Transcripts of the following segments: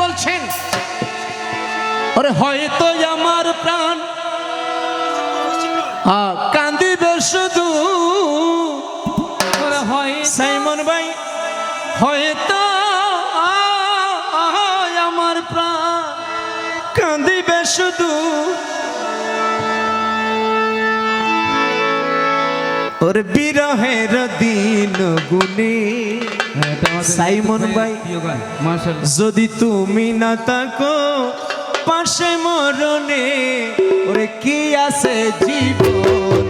বলছেন ওরে হয়তো আমার প্রাণ কান্দিবে শুধু। হয় সাইমন ভাই হয়তো আমার প্রাণ কান্দিবে শুধু। ওর বিরহের দিন গুনে সাইমন ভাই, যদি তুমি না থাকো, পাশে মরণে, ওরে কি আছে জীবন?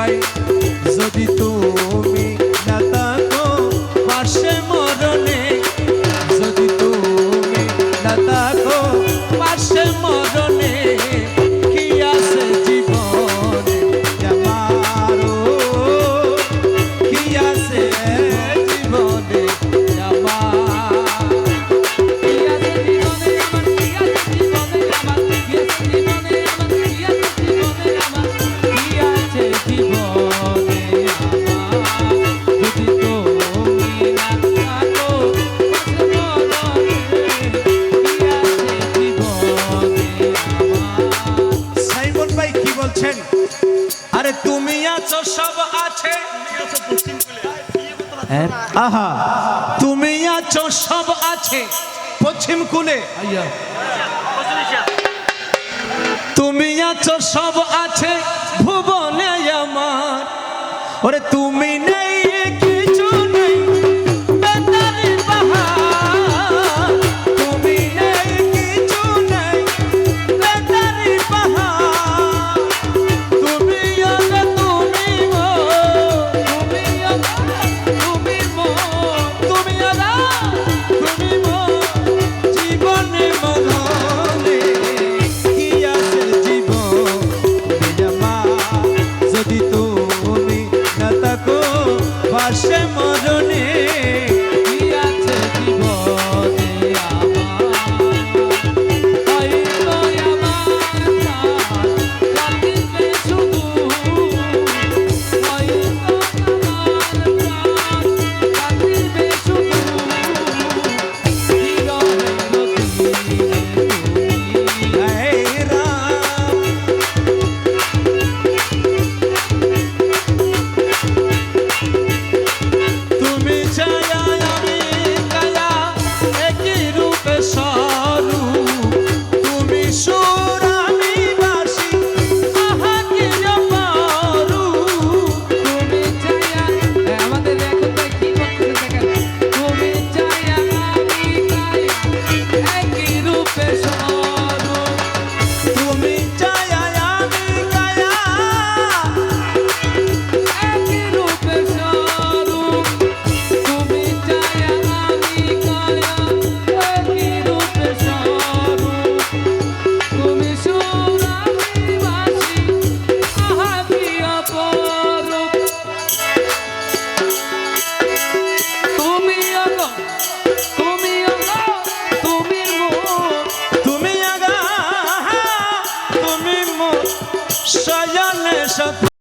সাইমন সব আছে। আহা তুমি আছো সব আছে। পশ্চিম কুলে তুমি আছো সব আছে। ভুবনে আমার। ওরে তুমি